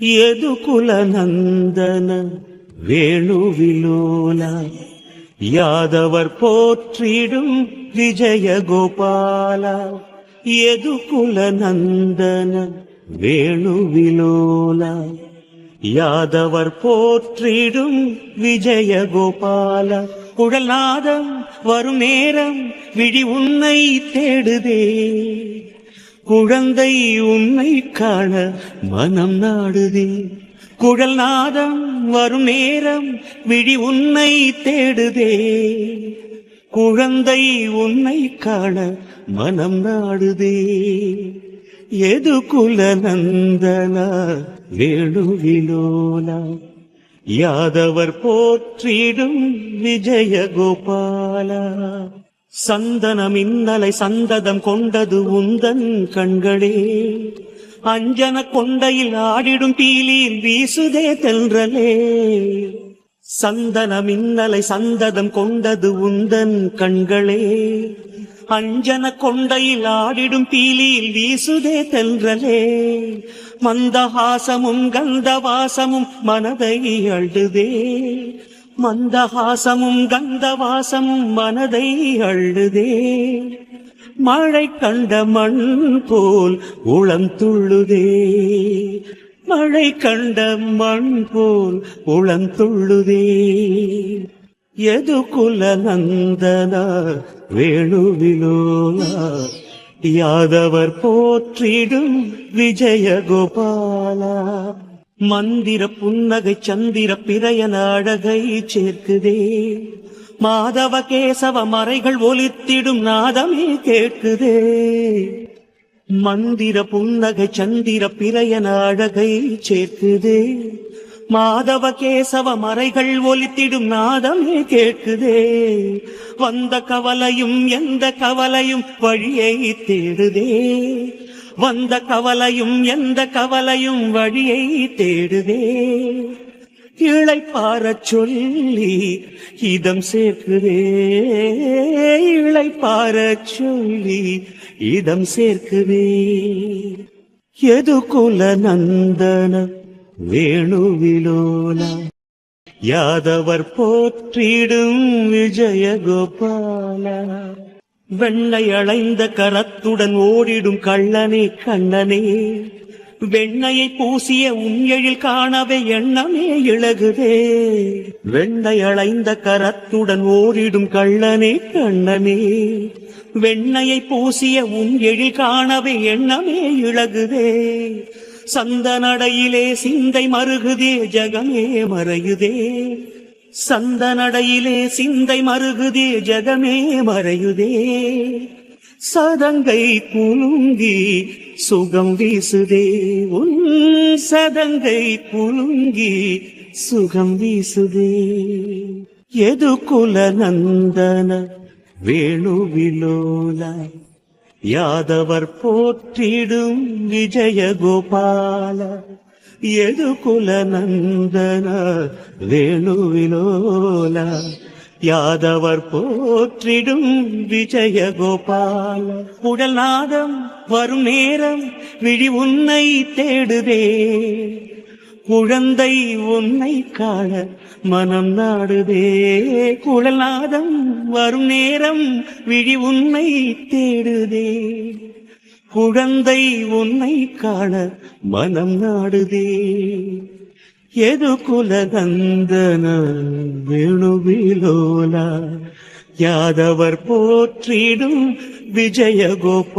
யதுகுலநந்தன வேணுவிலோல? யாதவர் போற்றிடும் விஜயகோபாலா? யதுகுலநந்தன வேணுவிலோல? யாதவர் போற்றிடும் விஜயகோபாலா? குழல்நாதம் வரும் நேரம் விழி உன்னை தேடுதே. குழந்தை உன்னை காண மனம் நாடுதே. குழல் நாதம் வரும் நேரம் விழி உன்னை தேடுதே. குழந்தை உன்னை காண மனம் நாடுதே. எது குலநந்தனா வேணுவிலோலா யாதவர் போற்றிடும் விஜய கோபாலா சந்தன மின்னலை சந்ததம் கொண்டது உந்தன் கண்களே. அஞ்சன கொண்டையில் ஆடிடும் பீலியில் வீசுதே தென்றலே. சந்தன மின்னலை சந்ததம் கொண்டது உந்தன் கண்களே. அஞ்சன கொண்டையில் ஆடிடும் பீலியில் வீசுதே தென்றலே. மந்தஹாசமும் கந்தவாசமும் மனதை அழுதே. மந்தகாசமும் கந்தவாசமும் மனதை அள்ளுதே மழை கண்ட மண் போல் உளம் துள்ளுதே. மழை கண்ட மண் போல் உளம் துள்ளுதே. எது குலநந்தனா வேணுவிலோலா? யாதவர் போற்றிடும் விஜயகோபாலா? மந்திர புன்னகை சந்திர பிரயன அழகை சேர்க்குதே. மாதவ கேசவ மறைகள் ஒலித்திடும் நாதமே கேட்குதே. மந்திர புன்னகை சந்திர பிரயன அழகை சேர்க்குதே. மாதவ கேசவ மறைகள் ஒலித்திடும் நாதமே கேட்குதே. வந்த கவலையும் எந்த கவலையும் வழியை தேடுதே. வந்த கவலையும் எந்த கவலையும் வழியை தேடுதே. இழைப்பாரச் சொல்லி இதம் சேர்க்குதே. இழைப்பாரச் சொல்லி இதம் சேர்க்குதே. எது குல நந்தன வேணுவிலோல? யாதவர் போற்றிடும் விஜய கோபால வெண்ணை அளைந்த கரத்துடன் ஓடிடும் கள்ளனே கண்ணனே வெண்ணையை பூசிய உன் எழில் காணவே எண்ணமே இழகுதே. வெண்ணை அளைந்த கரத்துடன் ஓடிடும் கள்ளனே கண்ணனே வெண்ணையை பூசிய உன் எழில் காணவே எண்ணமே இழகுதே. சந்த நடையிலே சிந்தை மருகுதே ஜகமே மறையுதே. சந்த நடையிலே சிந்தை மருகுதே ஜகமே மறையுதே. சதங்கை குலுங்கி சுகம் வீசுதே உன் சதங்கை குலுங்கி சுகம் வீசுதே. எது குல குலநந்தன வேணுவிலோல யாதவர் போற்றிடும் விஜயகோபால. கோபால எது குலநந்தன வேணுவிலோல. யாதவர் போற்றிடும் விஜய கோபால உடல் நாதம் வரும் நேரம் விழி உன்னை தேடுதே. குழந்தை உன்னை காண மனம் நாடுதே. குழல்நாதம் வரும் நேரம் விழி உன்னை தேடுதே. குழந்தை உன்னை காண மனம் நாடுதே. எது குலநந்தன வேணுவிலோலா? யாதவர் போற்றிடும் விஜயகோபாலா.